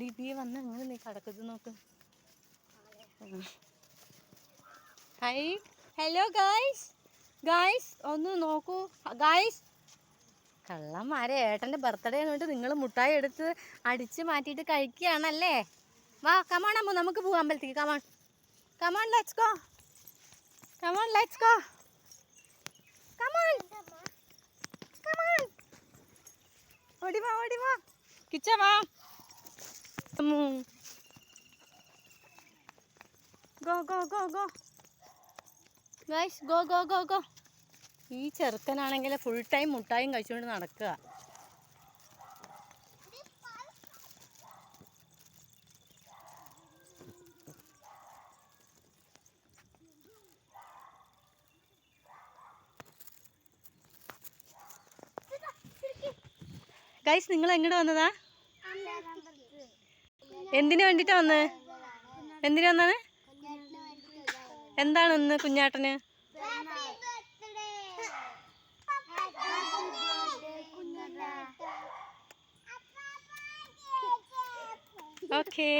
ദീപിയെ വന്ന് അങ്ങനെ നീ കടക്കത്ത് നോക്ക്. ഹായ് ഹലോ ഗായ്സ് ഗായ്സ് ഒന്ന് നോക്കൂ. ഗായ്സ് കള്ളന്മാരെ ഏട്ടന്റെ ബർത്ത്ഡേ എന്നിട്ട് നിങ്ങൾ മുട്ടായി എടുത്ത് അടിച്ച് മാറ്റിയിട്ട് കഴിക്കുകയാണല്ലേ? വാ കമോൺ അമ്മ നമുക്ക് പോവാം അമ്പലത്തേക്ക് come on come on let's go come on let's go come on come on ഓടിവാ ഓടിവാ ഓടി കിച്ച വാ Ammu go go go go guys go go go go ഈ ചെറുക്കനാണെങ്കിൽ ഫുൾ ടൈം മുട്ടായും കഴിച്ചുകൊണ്ട് നടക്കുക. ഗൈസ് നിങ്ങൾ എങ്ങോട്ട് വന്നതാ? എന്തിനു വേണ്ടിട്ടാ വന്നത് എന്തിനു വന്നാണ് എന്താണ് ഇന്ന് കുഞ്ഞാട്ടന്? ഓക്കേ